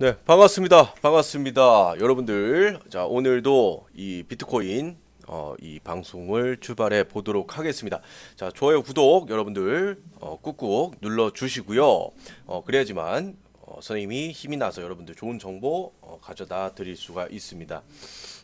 네, 반갑습니다. 반갑습니다. 여러분들, 자, 오늘도 이 비트코인, 어, 이 방송을 출발해 보도록 하겠습니다. 자, 좋아요, 구독, 여러분들, 어, 꾹꾹 눌러 주시고요. 어, 그래야지만, 어, 선생님이 힘이 나서 여러분들 좋은 정보 어, 가져다 드릴 수가 있습니다.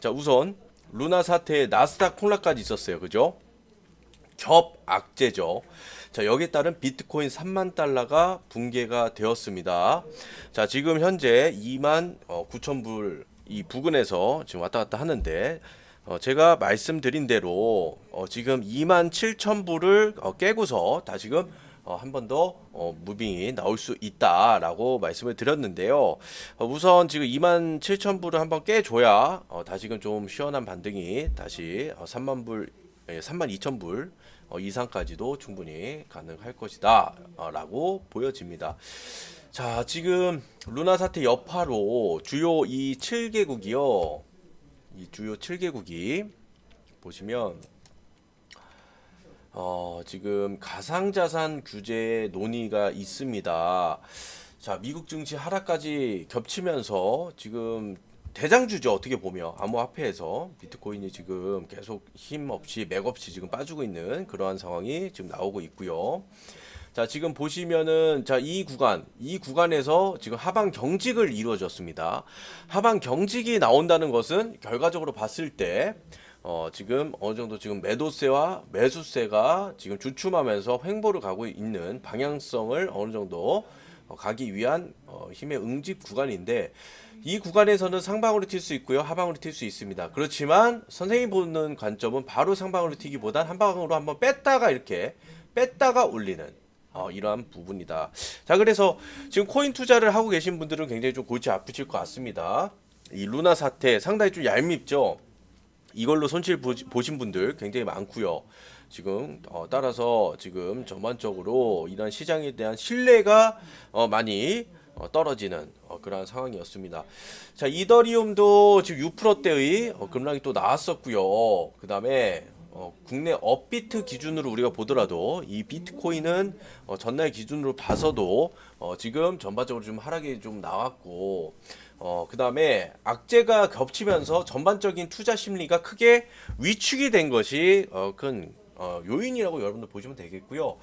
자, 우선, 루나 사태에 나스닥 폭락까지 있었어요. 그죠? 겹 악재죠. 자, 여기에 따른 비트코인 3만 달러가 붕괴가 되었습니다. 자, 지금 현재 2만 어, 9천 불 이 부근에서 지금 왔다 갔다 하는데 어, 제가 말씀드린 대로 어, 지금 2만 7천 불을 어, 깨고서 다시금 어, 한 번 더 어, 무빙이 나올 수 있다라고 말씀을 드렸는데요. 어, 우선 지금 2만 7천 불을 한번 깨줘야 어, 다시금 좀 시원한 반등이 다시 어, 3만 불, 예, 3만 2천 불 어, 이상까지도 충분히 가능할 것이다 어, 라고 보여집니다. 자, 지금 루나 사태 여파로 주요 이 7개국이요. 이 주요 7개국이 보시면 어, 지금 가상자산 규제 논의가 있습니다. 자, 미국 증시 하락까지 겹치면서 지금 대장주죠. 어떻게 보면 암호화폐에서 비트코인이 지금 계속 힘 없이 맥 없이 지금 빠지고 있는 그러한 상황이 지금 나오고 있고요. 자, 지금 보시면은 자, 이 구간, 이 구간에서 지금 하방 경직을 이루어졌습니다. 하방 경직이 나온다는 것은 결과적으로 봤을 때 어, 지금 어느 정도 지금 매도세와 매수세가 지금 주춤하면서 횡보를 가고 있는 방향성을 어느 정도 어, 가기 위한 어, 힘의 응집 구간인데 이 구간에서는 상방으로 튈 수 있고요. 하방으로 튈 수 있습니다. 그렇지만 선생님 보는 관점은 바로 상방으로 튀기보단 한방으로 한번 뺐다가 이렇게 뺐다가 올리는 어, 이러한 부분이다. 자 그래서 지금 코인 투자를 하고 계신 분들은 굉장히 좀 골치 아프실 것 같습니다. 이 루나 사태 상당히 좀 얄밉죠? 이걸로 손실 보- 보신 분들 굉장히 많고요. 지금 어, 따라서 지금 전반적으로 이런 시장에 대한 신뢰가 어, 많이 어, 떨어지는 어, 그러한 상황이었습니다. 자 이더리움도 지금 6%대의 어, 급락이 또 나왔었고요. 그 다음에 어, 국내 업비트 기준으로 우리가 보더라도 이 비트코인은 어, 전날 기준으로 봐서도 어, 지금 전반적으로 좀 하락이 좀 나왔고 어, 그 다음에 악재가 겹치면서 전반적인 투자 심리가 크게 위축이 된 것이 어, 큰 어, 요인이라고 여러분들 보시면 되겠고요.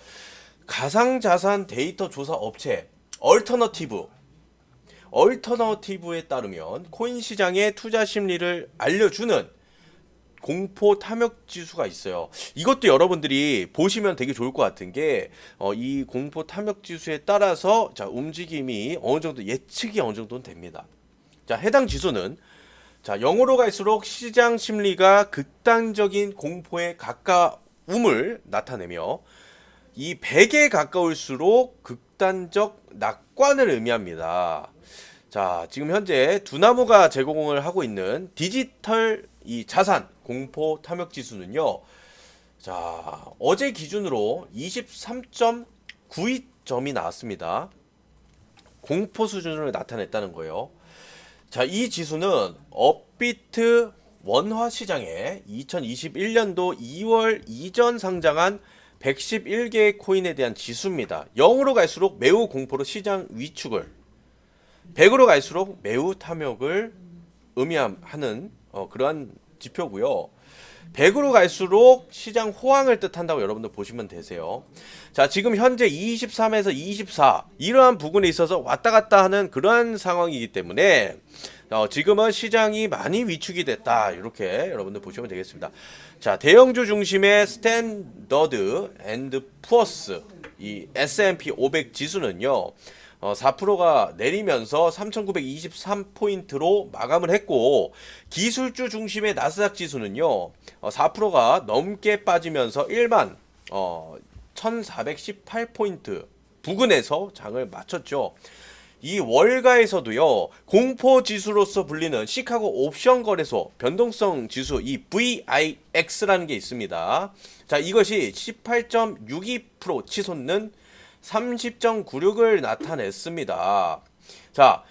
가상자산 데이터 조사 업체 얼터너티브 얼터너티브에 따르면 코인 시장의 투자 심리를 알려주는 공포 탐욕 지수가 있어요. 이것도 여러분들이 보시면 되게 좋을 것 같은 게, 어, 이 공포 탐욕 지수에 따라서, 자, 움직임이 어느 정도 예측이 어느 정도는 됩니다. 자, 해당 지수는, 자, 0으로 갈수록 시장 심리가 극단적인 공포에 가까움을 나타내며, 이 100에 가까울수록 극 단적 낙관을 의미합니다. 자, 지금 현재 두나무가 제공을 하고 있는 디지털 이 자산 공포 탐욕 지수는요. 자, 어제 기준으로 23.92점이 나왔습니다. 공포 수준을 나타냈다는 거예요. 자, 이 지수는 업비트 원화 시장에 2021년도 2월 이전 상장한 111개의 코인에 대한 지수입니다. 0으로 갈수록 매우 공포로 시장 위축을 100으로 갈수록 매우 탐욕을 의미하는 어, 그러한 지표고요. 100으로 갈수록 시장 호황을 뜻한다고 여러분들 보시면 되세요. 자, 지금 현재 23에서 24 이러한 부분에 있어서 왔다 갔다 하는 그러한 상황이기 때문에 어, 지금은 시장이 많이 위축이 됐다. 이렇게 여러분들 보시면 되겠습니다. 자, 대형주 중심의 스탠더드 앤드 푸어스 이 S&P 500 지수는요. 어, 4%가 내리면서 3,923포인트로 마감을 했고 기술주 중심의 나스닥 지수는요 어, 4%가 넘게 빠지면서 1만 어, 1,418포인트 부근에서 장을 마쳤죠. 이 월가에서도요 공포 지수로서 불리는 시카고 옵션 거래소 변동성 지수 이 VIX라는 게 있습니다. 자 이것이 18.62% 치솟는 30.96을 나타냈습니다. 자,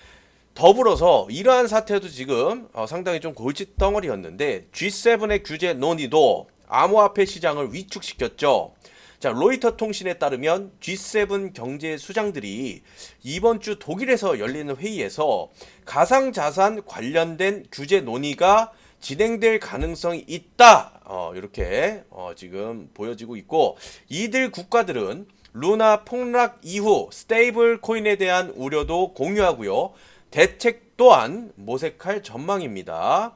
더불어서 이러한 사태도 지금 어, 상당히 좀 골칫덩어리였는데 G7의 규제 논의도 암호화폐 시장을 위축시켰죠. 자, 로이터 통신에 따르면 G7 경제 수장들이 이번 주 독일에서 열리는 회의에서 가상 자산 관련된 규제 논의가 진행될 가능성이 있다. 어, 이렇게 어, 지금 보여지고 있고 이들 국가들은 루나 폭락 이후 스테이블 코인에 대한 우려도 공유하고요. 대책 또한 모색할 전망입니다.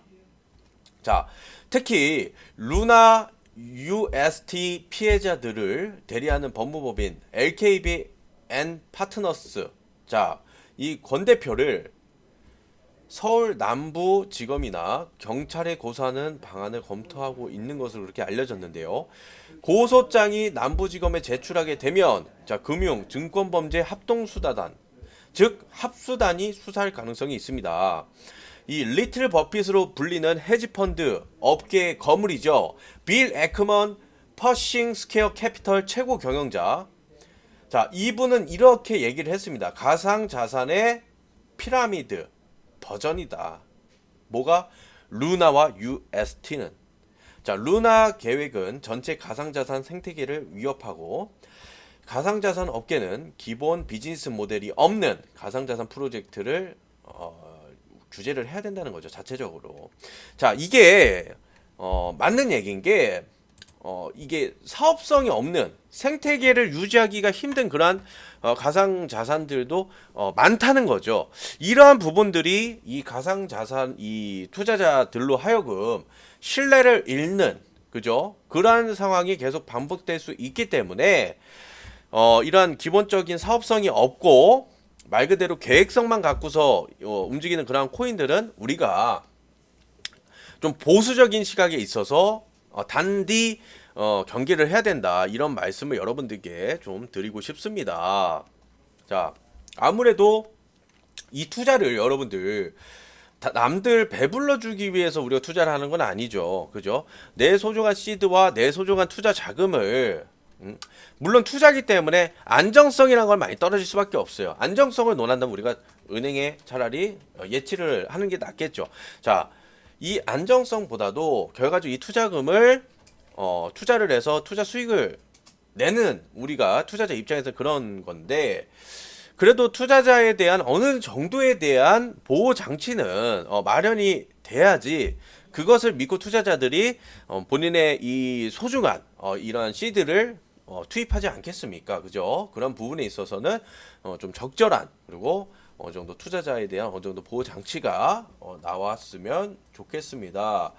자, 특히 루나 UST 피해자들을 대리하는 법무법인 LKBN 파트너스 자, 이 권 대표를 서울 남부 지검이나 경찰에 고소하는 방안을 검토하고 있는 것으로 그렇게 알려졌는데요. 고소장이 남부지검에 제출하게 되면 자 금융 증권범죄 합동수사단 즉 합수단이 수사할 가능성이 있습니다. 이 리틀 버핏으로 불리는 헤지펀드 업계의 거물이죠. 빌 에크먼 퍼싱 스퀘어 캐피털 최고 경영자. 자, 이분은 이렇게 얘기를 했습니다. 가상 자산의 피라미드 버전이다. 뭐가 루나와 UST는 자, 루나 계획은 전체 가상 자산 생태계를 위협하고 가상자산 업계는 기본 비즈니스 모델이 없는 가상자산 프로젝트를 어, 규제를 해야 된다는 거죠 자체적으로. 자 이게 어, 맞는 얘기인 게 어, 이게 사업성이 없는 생태계를 유지하기가 힘든 그러한 어, 가상 자산들도 어, 많다는 거죠. 이러한 부분들이 이 가상 자산 이 투자자들로 하여금 신뢰를 잃는 그죠? 그러한 상황이 계속 반복될 수 있기 때문에 어, 이러한 기본적인 사업성이 없고 말 그대로 계획성만 갖고서 어, 움직이는 그러한 코인들은 우리가 좀 보수적인 시각에 있어서 어, 단디 어, 경계를 해야 된다 이런 말씀을 여러분들께 좀 드리고 싶습니다. 자 아무래도 이 투자를 여러분들 다 남들 배불러 주기 위해서 우리가 투자를 하는 건 아니죠. 그죠? 내 소중한 시드와 내 소중한 투자 자금을 음, 물론 투자기 때문에 안정성이라는 걸 많이 떨어질 수밖에 없어요. 안정성을 논한다면 우리가 은행에 차라리 어, 예치를 하는 게 낫겠죠. 자, 이 안정성보다도 결과적으로 이 투자금을 어, 투자를 해서 투자 수익을 내는 우리가 투자자 입장에서 그런 건데 그래도 투자자에 대한 어느 정도에 대한 보호 장치는 어, 마련이 돼야지 그것을 믿고 투자자들이 어, 본인의 이 소중한 어, 이러한 시드를 어, 투입하지 않겠습니까? 그죠? 그런 부분에 있어서는 어, 좀 적절한 그리고 어느 정도 투자자에 대한 어느 정도 보호 장치가 어, 나왔으면 좋겠습니다.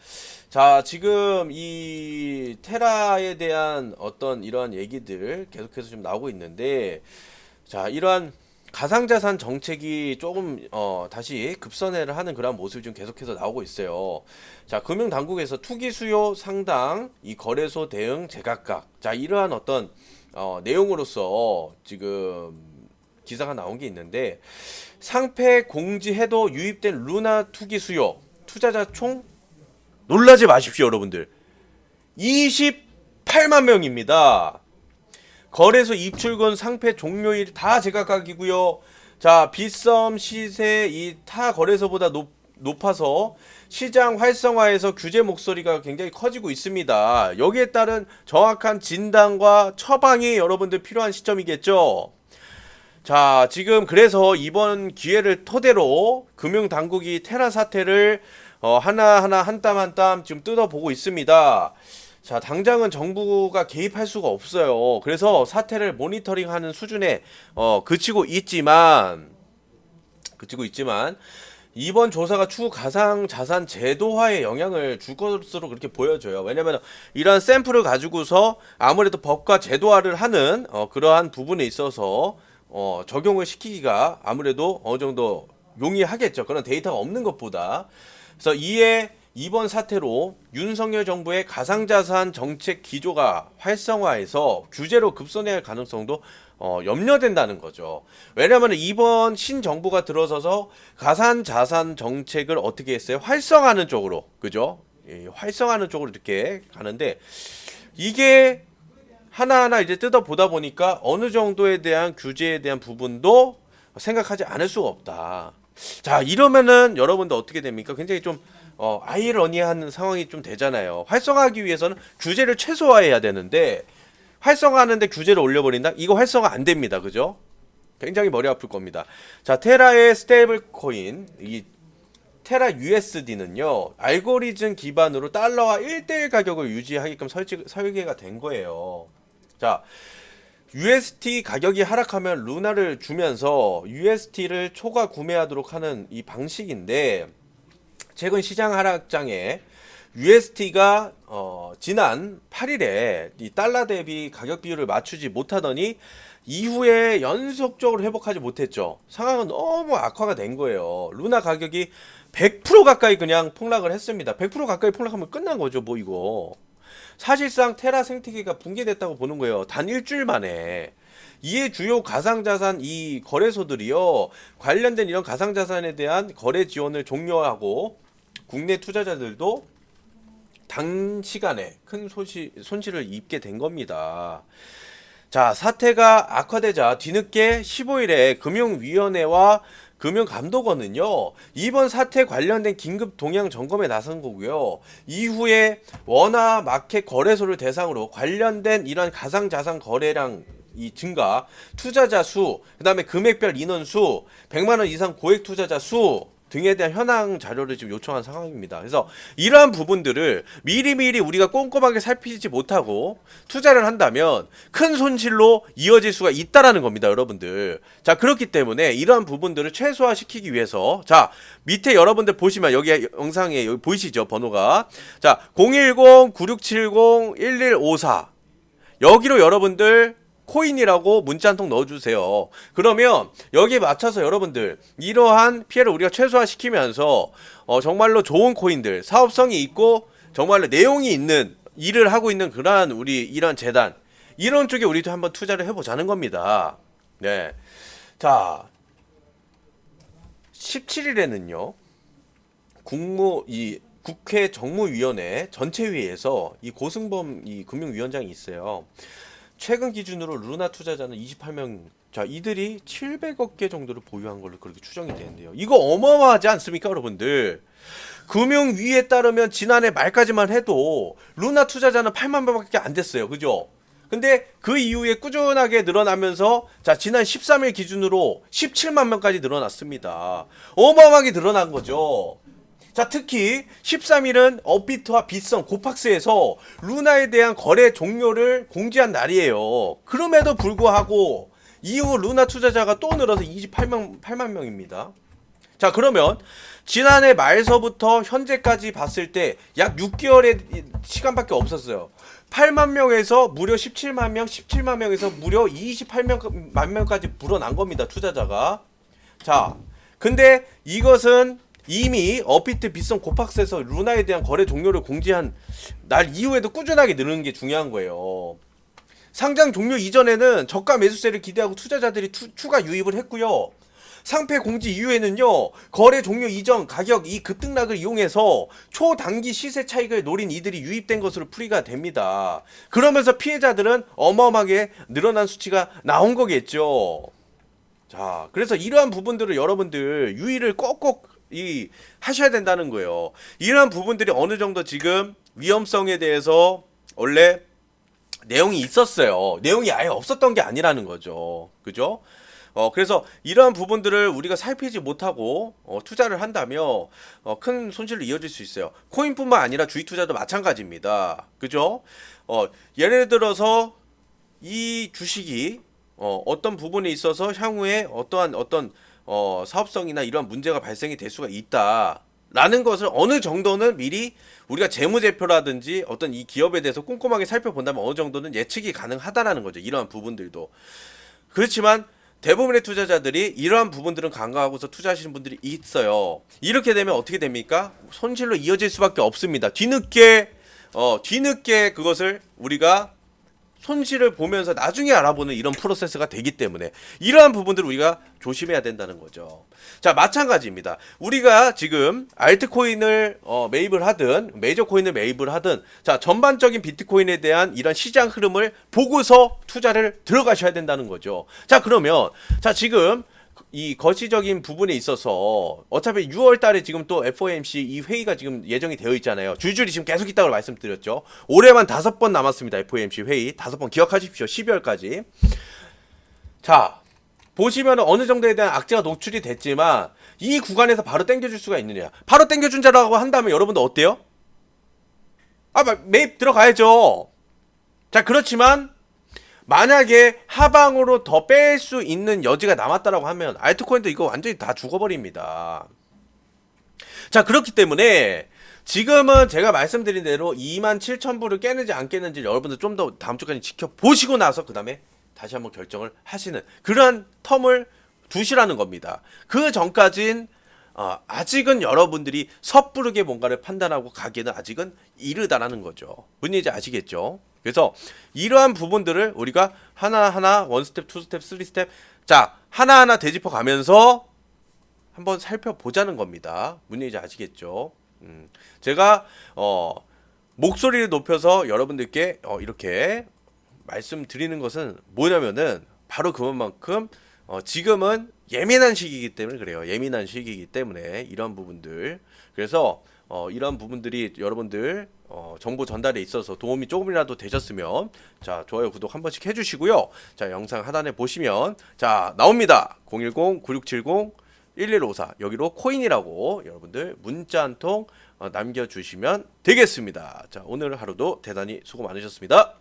자, 지금 이 테라에 대한 어떤 이러한 얘기들 계속해서 좀 나오고 있는데, 자, 이러한 가상자산 정책이 조금 어, 다시 급선회를 하는 그런 모습이 좀 계속해서 나오고 있어요. 자, 금융당국에서 투기 수요 상당, 이 거래소 대응 제각각. 자, 이러한 어떤 어, 내용으로서 지금 기사가 나온 게 있는데 상패 공지해도 유입된 루나 투기 수요 투자자 총 놀라지 마십시오, 여러분들. 28만 명입니다. 거래소 입출금 상패 종료일 다 제각각이고요. 자, 빗썸 시세 이 타 거래소보다 높, 높아서 시장 활성화에서 규제 목소리가 굉장히 커지고 있습니다. 여기에 따른 정확한 진단과 처방이 여러분들 필요한 시점이겠죠. 자, 지금 그래서 이번 기회를 토대로 금융당국이 테라 사태를 어, 하나하나 한 땀 한 땀 지금 뜯어보고 있습니다. 자, 당장은 정부가 개입할 수가 없어요. 그래서 사태를 모니터링하는 수준에 어, 그치고 있지만 그치고 있지만 이번 조사가 추후 가상 자산 제도화에 영향을 줄 것으로 그렇게 보여져요. 왜냐면 이러한 샘플을 가지고서 아무래도 법과 제도화를 하는 어, 그러한 부분에 있어서 어, 적용을 시키기가 아무래도 어느 정도 용이하겠죠. 그런 데이터가 없는 것보다. 그래서 이에 이번 사태로 윤석열 정부의 가상자산 정책 기조가 활성화해서 규제로 급선회할 가능성도 어, 염려된다는 거죠. 왜냐하면 이번 신정부가 들어서서 가상자산 정책을 어떻게 했어요? 활성화하는 쪽으로, 그죠? 예, 활성화하는 쪽으로 이렇게 가는데 이게 하나하나 이제 뜯어보다 보니까 어느 정도에 대한 규제에 대한 부분도 생각하지 않을 수가 없다. 자, 이러면은 여러분들 어떻게 됩니까? 굉장히 좀 어, 아이러니한 상황이 좀 되잖아요. 활성화하기 위해서는 규제를 최소화해야 되는데 활성화하는데 규제를 올려버린다? 이거 활성화 안 됩니다. 그죠? 굉장히 머리 아플 겁니다. 자, 테라의 스테이블 코인, 이 테라 USD는요, 알고리즘 기반으로 달러와 1대1 가격을 유지하게끔 설치, 설계가 된 거예요. 자, UST 가격이 하락하면 루나를 주면서 UST를 초과 구매하도록 하는 이 방식인데, 최근 시장 하락장에 UST가 어, 지난 8일에 이 달러 대비 가격 비율을 맞추지 못하더니 이후에 연속적으로 회복하지 못했죠. 상황은 너무 악화가 된 거예요. 루나 가격이 100% 가까이 그냥 폭락을 했습니다. 100% 가까이 폭락하면 끝난 거죠, 뭐 이거. 사실상 테라 생태계가 붕괴됐다고 보는 거예요. 단 일주일 만에. 이에 주요 가상자산 이 거래소들이요 관련된 이런 가상자산에 대한 거래 지원을 종료하고 국내 투자자들도 단시간에 큰 소시, 손실을 입게 된 겁니다. 자, 사태가 악화되자 뒤늦게 15일에 금융위원회와 금융감독원은요, 이번 사태 관련된 긴급 동향 점검에 나선 거고요. 이후에 원화 마켓 거래소를 대상으로 관련된 이런 가상자산 거래량 이 증가, 투자자 수, 그 다음에 금액별 인원 수, 100만원 이상 고액 투자자 수, 등에 대한 현황 자료를 지금 요청한 상황입니다. 그래서 이러한 부분들을 미리미리 우리가 꼼꼼하게 살피지 못하고 투자를 한다면 큰 손실로 이어질 수가 있다라는 겁니다, 여러분들. 자, 그렇기 때문에 이러한 부분들을 최소화시키기 위해서 자, 밑에 여러분들 보시면 여기 영상에 여기 보이시죠? 번호가. 자, 010-9670-1154 여기로 여러분들 코인이라고 문자 한 통 넣어주세요. 그러면 여기에 맞춰서 여러분들 이러한 피해를 우리가 최소화시키면서 어, 정말로 좋은 코인들, 사업성이 있고 정말로 내용이 있는 일을 하고 있는 그러한 우리 이런 재단 이런 쪽에 우리도 한번 투자를 해보자는 겁니다. 네, 자 17일에는요 국무 이 국회 정무위원회 전체회의에서 이 고승범 이 금융위원장이 있어요. 최근 기준으로 루나 투자자는 28명. 자, 이들이 700억 개 정도를 보유한 걸로 그렇게 추정이 되는데요. 이거 어마어마하지 않습니까, 여러분들? 금융위에 따르면 지난해 말까지만 해도 루나 투자자는 8만 명밖에 안 됐어요. 그죠? 근데 그 이후에 꾸준하게 늘어나면서 자, 지난 13일 기준으로 17만 명까지 늘어났습니다. 어마어마하게 늘어난 거죠. 자, 특히 13일은 업비트와 빗성 고팍스에서 루나에 대한 거래 종료를 공지한 날이에요. 그럼에도 불구하고 이후 루나 투자자가 또 늘어서 28만 8만 명입니다. 자, 그러면 지난해 말서부터 현재까지 봤을 때 약 6개월의 시간밖에 없었어요. 8만 명에서 무려 17만 명, 17만 명에서 무려 28만 명까지 불어난 겁니다. 투자자가. 자, 근데 이것은 이미 업비트 빗성 고팍스에서 루나에 대한 거래 종료를 공지한 날 이후에도 꾸준하게 늘는 게 중요한 거예요. 상장 종료 이전에는 저가 매수세를 기대하고 투자자들이 투, 추가 유입을 했고요. 상패 공지 이후에는요 거래 종료 이전 가격 이 급등락을 이용해서 초단기 시세 차익을 노린 이들이 유입된 것으로 풀이가 됩니다. 그러면서 피해자들은 어마어마하게 늘어난 수치가 나온 거겠죠. 자, 그래서 이러한 부분들을 여러분들 유의를 꼭꼭 이 하셔야 된다는 거예요. 이러한 부분들이 어느 정도 지금 위험성에 대해서 원래 내용이 있었어요. 내용이 아예 없었던 게 아니라는 거죠. 그죠? 어, 그래서 이러한 부분들을 우리가 살피지 못하고 어, 투자를 한다면 어, 큰 손실로 이어질 수 있어요. 코인뿐만 아니라 주식 투자도 마찬가지입니다. 그죠? 어, 예를 들어서 이 주식이 어, 어떤 부분에 있어서 향후에 어떠한 어떤 어, 사업성이나 이러한 문제가 발생이 될 수가 있다. 라는 것을 어느 정도는 미리 우리가 재무제표라든지 어떤 이 기업에 대해서 꼼꼼하게 살펴본다면 어느 정도는 예측이 가능하다라는 거죠. 이러한 부분들도. 그렇지만 대부분의 투자자들이 이러한 부분들은 간과하고서 투자하시는 분들이 있어요. 이렇게 되면 어떻게 됩니까? 손실로 이어질 수밖에 없습니다. 뒤늦게 어, 뒤늦게 그것을 우리가 손실을 보면서 나중에 알아보는 이런 프로세스가 되기 때문에 이러한 부분들을 우리가 조심해야 된다는 거죠. 자, 마찬가지입니다. 우리가 지금 알트코인을 어, 매입을 하든 메이저 코인을 매입을 하든 자, 전반적인 비트코인에 대한 이런 시장 흐름을 보고서 투자를 들어가셔야 된다는 거죠. 자, 그러면 자, 지금 이 거시적인 부분에 있어서 어차피 6월 달에 지금 또 FOMC 이 회의가 지금 예정이 되어 있잖아요. 줄줄이 지금 계속 있다고 말씀드렸죠. 올해만 다섯 번 남았습니다. FOMC 회의. 다섯 번 기억하십시오. 12월까지. 자, 보시면 어느 정도에 대한 악재가 노출이 됐지만 이 구간에서 바로 땡겨줄 수가 있느냐. 바로 땡겨준 자라고 한다면 여러분들 어때요? 아, 막 매입 들어가야죠. 자, 그렇지만 만약에 하방으로 더 뺄 수 있는 여지가 남았다라고 하면 알트코인도 이거 완전히 다 죽어버립니다. 자, 그렇기 때문에 지금은 제가 말씀드린 대로 27,000불을 깨는지 안 깨는지 여러분들 좀 더 다음 주까지 지켜보시고 나서 그 다음에 다시 한번 결정을 하시는 그러한 텀을 두시라는 겁니다. 그 전까진 어, 아직은 여러분들이 섣부르게 뭔가를 판단하고 가기에는 아직은 이르다라는 거죠. 무슨 얘기인지 아시겠죠? 그래서 이러한 부분들을 우리가 하나하나 원스텝, 투스텝, 쓰리스텝 자 하나하나 되짚어 가면서 한번 살펴보자는 겁니다. 무슨 얘기인지 아시겠죠? 음, 제가 어, 목소리를 높여서 여러분들께 어, 이렇게 말씀드리는 것은 뭐냐면은 바로 그만큼 어, 지금은 예민한 시기이기 때문에 그래요. 예민한 시기이기 때문에 이런 부분들 그래서 어, 이런 부분들이 여러분들 어, 정보 전달에 있어서 도움이 조금이라도 되셨으면 자 좋아요 구독 한 번씩 해주시고요. 자 영상 하단에 보시면 자 나옵니다. 010 9670 1154 여기로 코인이라고 여러분들 문자 한통 어, 남겨주시면 되겠습니다. 자 오늘 하루도 대단히 수고 많으셨습니다.